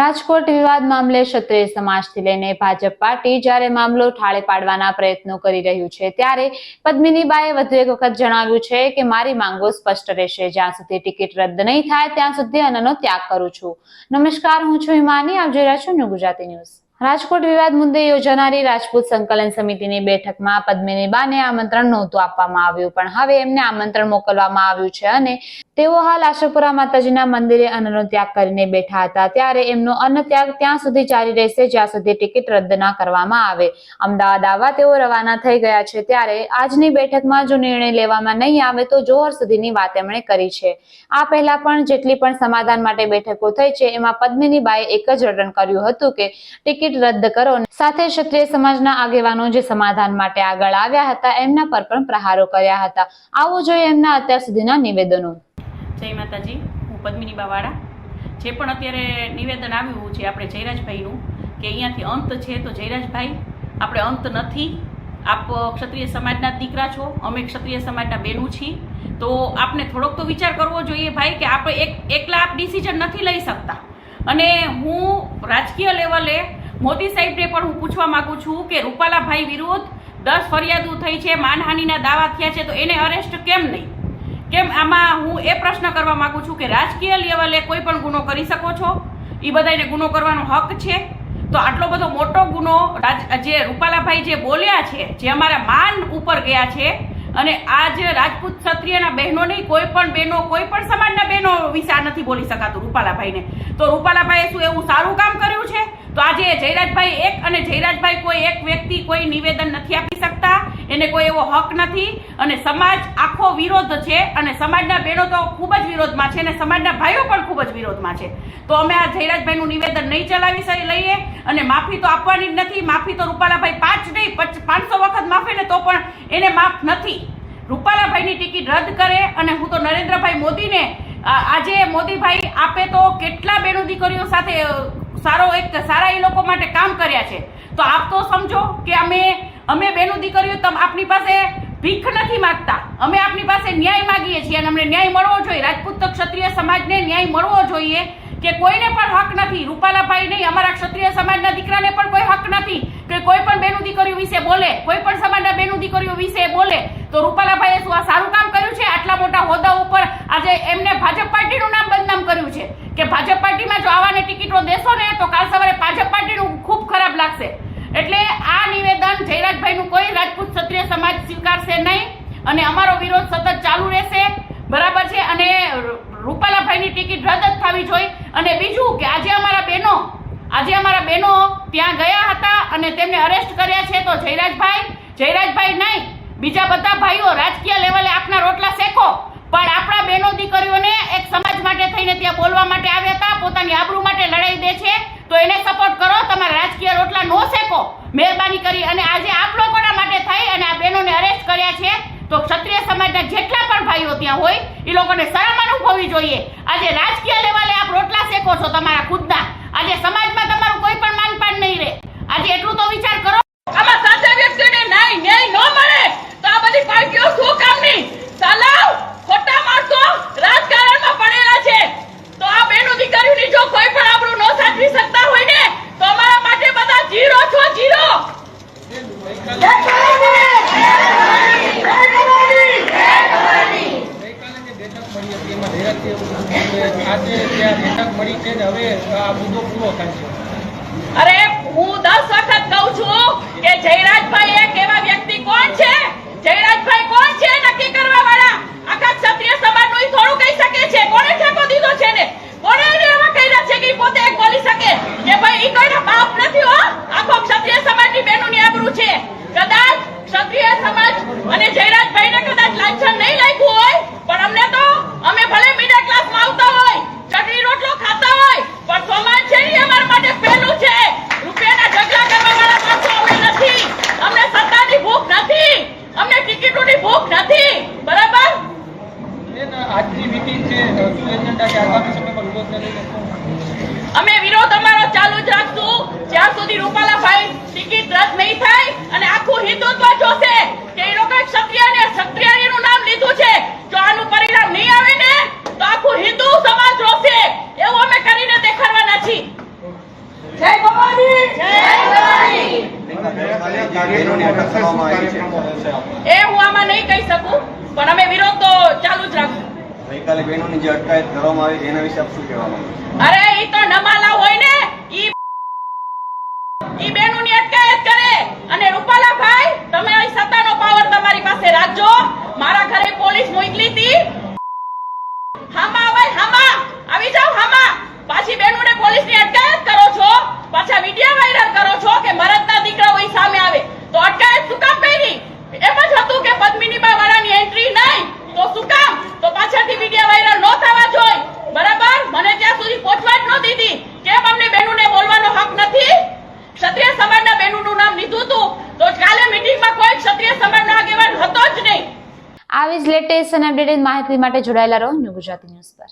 રાજકોટ વિવાદ મામલે ક્ષત્રિય સમાજથી લઈને ભાજપ પાર્ટી જ્યારે મામલો ઠાળે પાડવાના પ્રયત્નો કરી રહ્યું છે, ત્યારે પદ્મિનીબાએ વધુ એક વખત જણાવ્યું છે કે, મારી માંગો સ્પષ્ટ રહેશે. જ્યાં સુધી ટિકિટ રદ નહીં થાય, ત્યાં સુધી અન્નનો ત્યાગ કરું છું. નમસ્કાર, હું છું હિમાની. આપ જોઈ રહ્યા છો ન્યૂ ગુજરાતી ન્યૂઝ. રાજકોટ વિવાદ મુદ્દે યોજાનારી રાજપૂત સંકલન સમિતિની બેઠકમાં પદ્મિનીબાને આમંત્રણ નહોતું આપવામાં આવ્યું, પણ હવે એમને આમંત્રણ મોકલવામાં આવ્યું છે અને તેઓ હાલ આશાપુરા માતાજીના મંદિરે અન્નનો ત્યાગ કરીને બેઠા હતા. ત્યારે એમનો અન્ન ત્યાગ ત્યાં સુધી જારી રહેશે, જ્યાં સુધી ટિકિટ રદ ના કરવામાં આવે. અમદાવાદ આવવા તેઓ રવાના થઈ ગયા છે. ત્યારે આજની બેઠકમાં જો નિર્ણય લેવામાં નહીં આવે તો જોહર સુધીની વાત એમણે કરી છે. આ પહેલા પણ જેટલી પણ સમાધાન માટે બેઠકો થઈ છે, એમાં પદ્મિનીબાએ એક જ રટન કર્યું હતું કે ટિકિટ રદ કરો. સાથે ક્ષત્રિય સમાજના આગેવાનો જે સમાધાન માટે આગળ આવ્યા હતા, એમના પર પણ પ્રહારો કર્યા હતા. આવો જોઈએ એમના અત્યાર સુધીના નિવેદનો. જય માતાજી, હું પદ્મિની બાવાળા જે પણ અત્યારે નિવેદન આવ્યું છે આપણે જયરાજભાઈનું, કે અહીંયાથી અંત છે તો જયરાજભાઈ, આપણે અંત નથી. આપ ક્ષત્રિય સમાજના દીકરા છો, અમે ક્ષત્રિય સમાજના બેનું છીએ. તો આપને થોડોક તો વિચાર કરવો જોઈએ ભાઈ, કે આપણે એક, એકલા આપ ડિસિઝન નથી લઈ શકતા. અને હું રાજકીય લેવલે મોદી સાહેબને પણ હું પૂછવા માંગુ છું કે રૂપાલાભાઈ વિરુદ્ધ દસ ફરિયાદો થઈ છે, માનહાનિના દાવા થયા છે, તો એને અરેસ્ટ કેમ નહીં? કેમ આમાં હું એ પ્રશ્ન કરવા માંગુ છું કે રાજકીય લેવલે કોઈ પણ ગુનો કરી શકો છો? એ બધાને ગુનો કરવાનો હક છે? તો આટલો બધો મોટો ગુનો જે રૂપાલાભાઈ જે બોલ્યા છે, જે અમારા માન ઉપર ગયા છે, અને આજ રાજપૂત ક્ષત્રિયના બહેનો નહીં, કોઈ પણ બહેનો, કોઈ પણ સમાજના બહેનો વિશે આ નથી બોલી શકાતું રૂપાલાભાઈને. તો રૂપાલાભાઈએ શું એવું સારું કામ કર્યું છે? તો આજે જયરાજભાઈ એક અને જયરાજભાઈ કોઈ એક વ્યક્તિ કોઈ નિવેદન નથી આપી શકતા? એને કોઈ એવો હક નથી અને સમાજ આખો વિરોધ છે અને સમાજના બહેનો તો ખૂબ જ વિરોધમાં છે અને સમાજના ભાઈઓ પણ ખૂબ જ વિરોધમાં છે. તો અમે આ જયરાજભાઈનું નિવેદન નહીં ચલાવી શકી લઈએ અને માફી તો આપવાની જ નથી. માફી તો રૂપાલાભાઈ પાંચ નહીં, પચ- પાંચસો વખત માફી ને તો પણ એને માફ નથી. રૂપાલાભાઈની ટિકિટ રદ કરે અને હું તો નરેન્દ્રભાઈ મોદીને આજે મોદીભાઈ આપે તો કેટલા બેનો દીકરીઓ સાથે સારો એક સારા એ લોકો માટે કામ કર્યા છે. તો આપ તો સમજો કે અમે અમે બેનો દીકરીઓ તમ આપની પાસે ભીખ નથી માગતા. અમે આપની પાસે ન્યાય માગીએ છીએ અને અમને ન્યાય મળવો જોઈએ. રાજપૂત ક્ષત્રિય સમાજને ન્યાય મળવો જોઈએ કે કોઈને પણ હક નથી. રૂપાલાભાઈ નહીં, અમારા ક્ષત્રિય સમાજના દીકરાને પણ કોઈ હક નથી કે કોઈ પણ બેનું દીકરીઓ વિશે બોલે. કોઈ પણ સમાજના બેનું દીકરીઓ વિશે બોલે. તો રૂપાલાભાઈએ શું આ સારું કામ કર્યું છે? આટલા મોટા હોદ્દા ઉપર આજે એમને ભાજપ પાર્ટીનું નામ છે કે ભાજપ પાર્ટીમાં જો આવાને ટિકિટો દેશો ને, તો કાલ સવારે ભાજપ પાર્ટીનું ખૂબ ખરાબ લાગશે. એટલે આ નિવેદન જયરાજભાઈનું કોઈ રાજપૂત ક્ષત્રિય સમાજ સ્વીકારશે નહીં અને અમારો વિરોધ સતત ચાલુ રહેશે. બરાબર છે? અને રૂપાલાભાઈની ટિકિટ રદ જ થવી જોઈએ. અને બીજું કે આજે અમારા બહેનો, આજે અમારા બહેનો ત્યાં ગયા હતા અને તેમને અરેસ્ટ કર્યા છે તો જયરાજભાઈ જયરાજભાઈ નહીં, બીજા બધા ભાઈઓ રાજકીય લેવલે આપના રોટલા શેકો. પણ આપણા બહેનો દીકરીઓને એક સમાજ માટે થઈને ત્યાં બોલવા માટે આવ્યા હતા, પોતાની આબરૂ માટે લડાઈ દે છે. તો એને સપોર્ટ કરો, તમારા રાજકીય રોટલા નો શેકો. મહેરબાની કરી અને આજે આપ લોકોના માટે થઈ અને આ બહેનોને અરેસ્ટ કર્યા છે. તો ક્ષત્રિય સમાજના જેટલા પણ ભાઈઓ ત્યાં હોય એ લોકોને શરમ અનુભવવી જોઈએ. આજે રાજકીય લેવલે આપ રોટલા શેકો છો તમારા ખુદના. આજે સમાજમાં તમારું કોઈ પણ માનપાન નહીં રહે. આજે એટલું તો વિચાર કરો. આમાં સાચા વ્યક્તિને ન્યાય ન્યાય ન મળે તો આ બધી પાર્ટીઓ શું કામની સાલાવ ખોટા માણસો રાજકારણમાં પડેલા છે તો આ બેનો દીકરીઓની જો કોઈ પણ આપણું ન સાચવી શકતા હોય ને તો અમારા માટે બધા જીરો છો જીરો ગઈકાલે જે બેઠક મળી હતી એમાં ધૈર્યથી એવું હતું કે આજે જે આ બેઠક મળી છે જયરાજભાઈ ને? નથી હો? આખો ક્ષત્રિય સમાજની બહેનોની આબરૂ છે. કદાચ ક્ષત્રિય સમાજ અને જયરાજભાઈને કદાચ લાંછન નહીં લાગ્યું હોય, પણ અમને તો અમે ભલે મિડલ ક્લાસમાં આવતા હોય અમે વિરોધ અમારો ચાલુ જ રાખશું. જ્યાં સુધી રૂપાલા ટિકિટ રદ નહીં થાય અને આખું હિન્દુત્વ જોશે કે એ લોકોએ ક્ષત્રિય ને નામ લીધું છે જો આનું પરિણામ નહીં આવે ને તો આખું હિન્દુ સમાજ રોશે. એવું અમે કરીને દેખાડવાના છીએ. જય ભવાની! જય ભવાની! એ હું આમાં નહીં કહી શકું પણ અમે વિરોધ તો ચાલુ જ રાખશું. ગઈકાલે બહેનોની જે અટકાયત કરવામાં આવી, એના વિશે આપ શું કહેવા અરે ઈ તો નમાલા હોય ને, ઈ ઈ બહેનોની અટકાયત કરે. અને રૂપાલા ભાઈ, તમે અહીં સત્તાનો પાવર તમારી પાસે રાખજો. મારા ઘરે પોલીસ મોકલી હતી. હામા ભાઈ હામા. આવી જાવ હામા. પાછી બહેનોને પોલીસની અટકાયત કરો છો. પાછા વિડિયો વાયરલ કરો છો કે મરદના દીકરાઓ ઈ સામે આવે તો અટકાયત શું કામ કરી એમ જ હતું કે પદ્મિની વાળાની એન્ટ્રી નહીં તો શું કામ તો પાછળથી વિડિયો વાયરલ ન થવા જોઈએ બરાબર મને ત્યાં સુધી પહોંચવા જ ન દીધી કેમ અમને બહેનોને બોલવાનો હક નથી ક્ષત્રિય સમાજના બહેનોનું નામ લીધું હતું તો કાલે મીટિંગમાં કોઈ ક્ષત્રિય સમાજનો આગેવાન હતો જ નહીં આવી જ લેટેસ્ટ અને અપડેટેડ માહિતી માટે જોડાયેલા રહો ન્યૂ ગુજરાતી ન્યૂઝ પર.